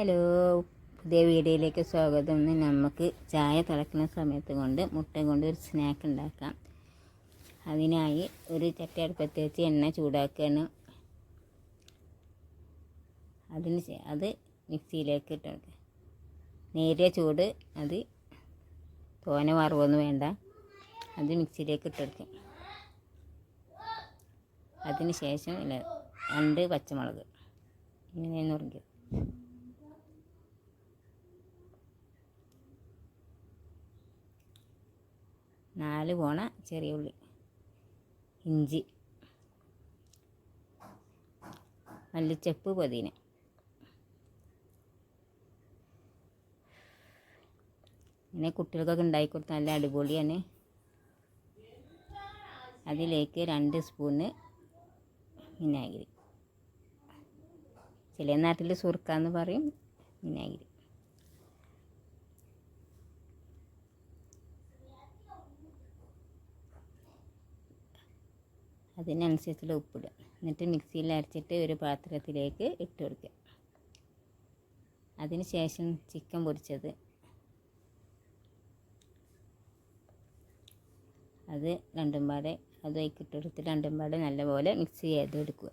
Hello പുതിയ വീഡിയോയിലേക്ക് സ്വാഗതം. ഇന്ന് നമുക്ക് ചായ തിളക്കുന്ന സമയത്ത് കൊണ്ട് മുട്ട കൊണ്ട് ഒരു സ്നാക്ക് ഉണ്ടാക്കാം. അതിനായി ഒരു ചട്ടി അടുപ്പത്ത് വെച്ച് എണ്ണ ചൂടാക്കുകയാണ് അതിന് അത് മിക്സിയിലേക്ക് ഇട്ട് നേരിയ ചൂട് അത് തോന വറവൊന്നും വേണ്ട. അത് മിക്സിയിലേക്ക് ഇട്ടെടുക്കും അതിന് ശേഷം രണ്ട് പച്ചമുളക്. ഇങ്ങനെ നുറുക്കി നാല് പോണ ചെറിയ ഉള്ളി. ഇഞ്ചി. മല്ലിച്ചപ്പ് പൊതിന. ഇങ്ങനെ കുട്ടികൾക്കൊക്കെ ഉണ്ടാക്കി കൊടുത്താൽ നല്ല അടിപൊളിയാണ്. അതിലേക്ക് രണ്ട് സ്പൂണ് വിനാഗിരി. ചില നാട്ടിൽ സുർക്കാന്ന് പറയും വിനാഗിരി. അതിനനുസരിച്ചുള്ള ഉപ്പിടുക. എന്നിട്ട് മിക്സിയിൽ അരച്ചിട്ട് ഒരു പാത്രത്തിലേക്ക് ഇട്ട് കൊടുക്കുക. അതിന് ശേഷം ചിക്കൻ പൊരിച്ചത്. അത് രണ്ടും പാടെ അത് ഇട്ടെടുത്ത് രണ്ടും പാടെ നല്ലപോലെ മിക്സ് ചെയ്ത് എടുക്കുക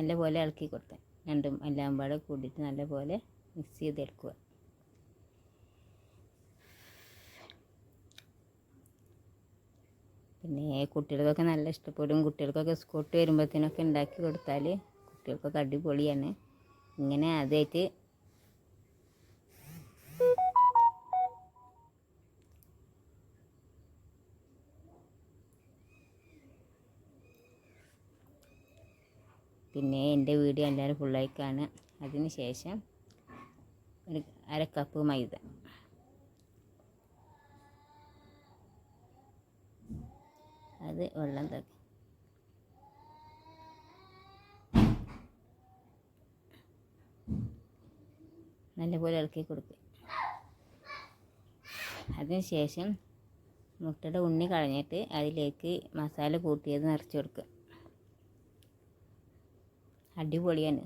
നല്ലപോലെ ഇളക്കി കൊടുക്കുക രണ്ടും എല്ലാം പാടെ കൂടിയിട്ട് നല്ലപോലെ മിക്സ് ചെയ്തെടുക്കുക പിന്നെ കുട്ടികൾക്കൊക്കെ നല്ല ഇഷ്ടപ്പെടും. കുട്ടികൾക്കൊക്കെ സ്കൂട്ട് വരുമ്പോഴത്തേനൊക്കെ ഉണ്ടാക്കി കൊടുത്താൽ കുട്ടികൾക്കൊക്കെ അടിപൊളിയാണ്. ഇങ്ങനെ ആദ്യമായിട്ട് പിന്നെ എന്റെ വീഡിയോ എല്ലാവരും ഫുള്ളായി കാണുക അതിന് ശേഷം ഒരു അര കപ്പ് മൈദ. അത് വെള്ളം തട്ടി. നല്ലപോലെ ഇളക്കി കൊടുക്കുക അതിന് ശേഷം മുട്ടയുടെ ഉണ്ണി കളഞ്ഞിട്ട് അതിലേക്ക് മസാല കൂട്ടിയത് നിറച്ച് കൊടുക്കുക അടിപൊളിയാണ്.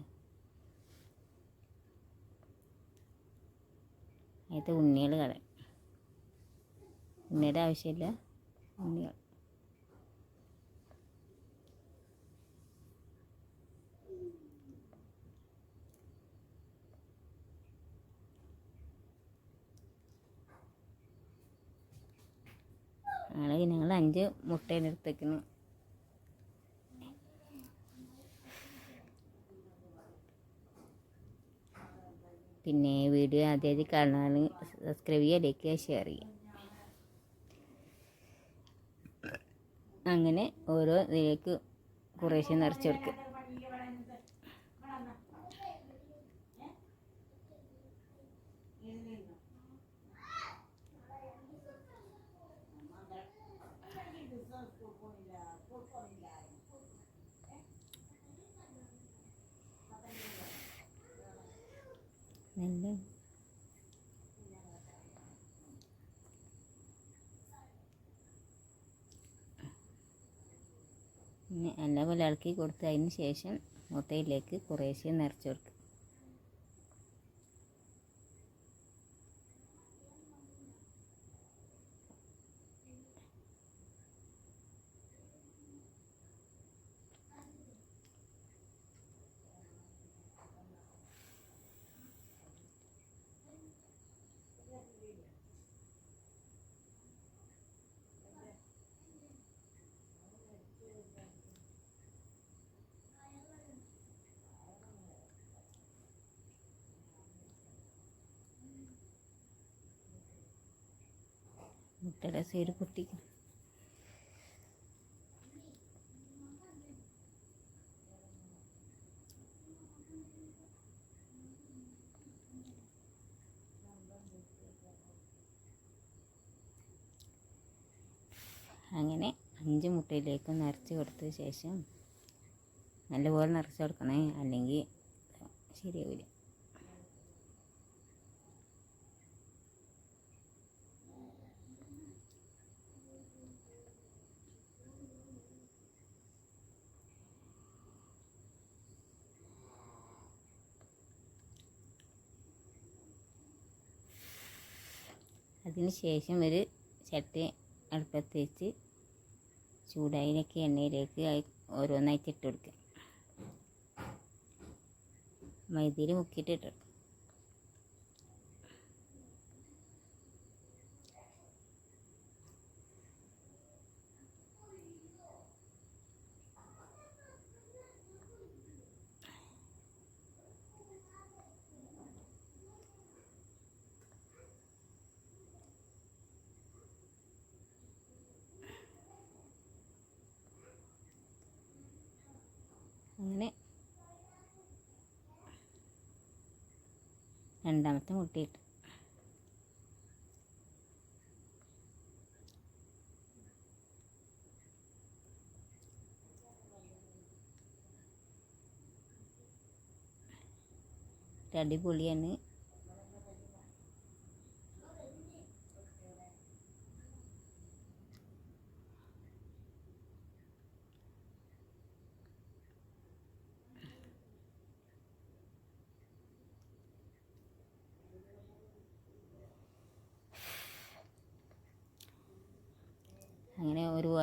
അതിന്റെ ഉണ്ണികൾ കളയും ഉണ്ണിയുടെ ആവശ്യമില്ല. ഉണ്ണികൾ. ഞങ്ങൾ ഞങ്ങൾ അഞ്ച് മുട്ടേനെടുത്തേക്കുന്നു പിന്നെ വീഡിയോ ആദ്യമായിട്ട് കാണാൻ സബ്സ്ക്രൈബ് ചെയ്യുക ലൈക്ക് ചെയ്യുക ഷെയർ ചെയ്യുക. അങ്ങനെ ഓരോ ഇതിലേക്ക് കുറേശ്ശെ നിറച്ച് കൊടുക്കുക നല്ല പിന്നെ നല്ലപോലെ ഇളക്കി കൊടുത്ത് അതിന് ശേഷം മുട്ടയിലേക്ക് കുറേശ്ശെ നിറച്ച് കൊടുക്കുക മുട്ടയുടെ സൈഡ് പൊട്ടിക്കും അങ്ങനെ അഞ്ച് മുട്ടയിലേക്ക് നിറച്ച് കൊടുത്ത ശേഷം നല്ലപോലെ നിറച്ച് കൊടുക്കണേ അല്ലെങ്കിൽ ശരിയാവില്ല. അതിന് ശേഷം ഒരു ചട്ടി അടുപ്പത്ത് വെച്ച് ചൂടായിലേക്ക് എണ്ണയിലേക്ക് ഓരോന്നായിട്ട് ഇട്ട് കൊടുക്കുക. മൈദയിൽ മുക്കിയിട്ട് ഇട്ട് അങ്ങനെ. രണ്ടാമത്തെ മുട്ടിയിട്ട്. അടിപൊളിയാണ്.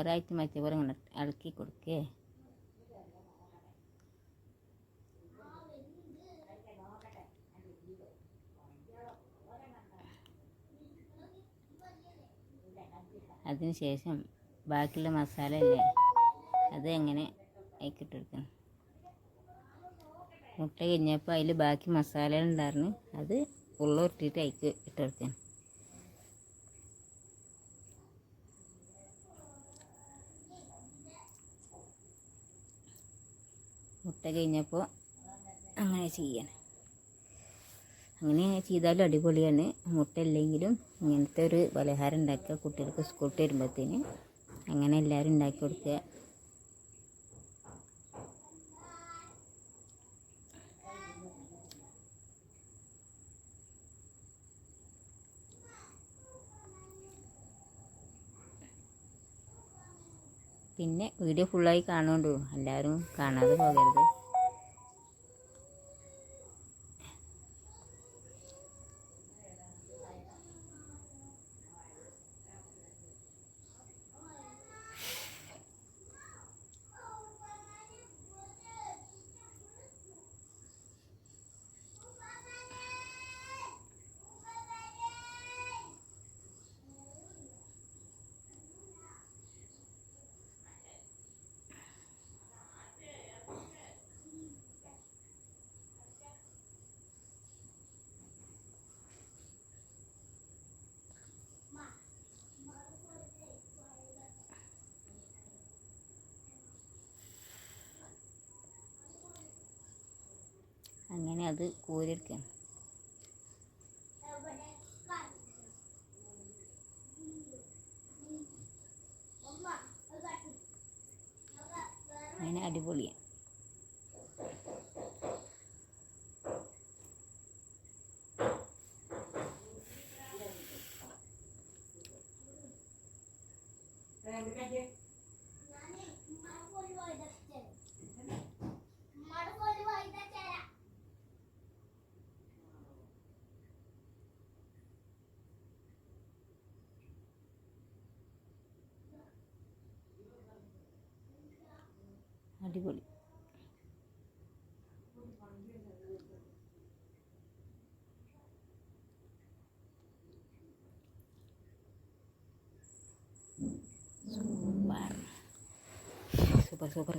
അങ്ങനെ മാറ്റി ഇവർ ഇങ്ങനെ ഇളക്കി കൊടുക്കേ. അതിന് ശേഷം ബാക്കിയുള്ള മസാല അല്ലേ അത് എങ്ങനെ അയക്കിട്ടെടുക്കണം മുട്ട കഴിഞ്ഞപ്പോൾ അതിൽ ബാക്കി മസാല ഉണ്ടായിരുന്നു അത് ഉള്ളിട്ടിട്ട് അയക്ക് അതിക്ക് ഇട്ട് കഴിഞ്ഞപ്പോൾ അങ്ങനെ ചെയ്യണം. അങ്ങനെ ചെയ്താലും അടിപൊളിയാണ്. മുട്ട ഇല്ലെങ്കിലും ഇങ്ങനത്തെ ഒരു പലഹാരം ഉണ്ടാക്കുക കുട്ടികൾക്ക് സ്കൂളിൽ വരുമ്പോഴത്തേന് അങ്ങനെ എല്ലാവരും ഉണ്ടാക്കി കൊടുക്കുക. പിന്നെ വീഡിയോ ഫുള്ളായി കാണുകൊണ്ടു എല്ലാവരും കാണാതെ പോകരുത്. അത് കോരിയെടുക്കുകയാണ്. അങ്ങനെ അടിപൊളിയാണ്. അടിപൊളി സൂപ്പർ സൂപ്പർ സൂപ്പർ സൂപ്പർ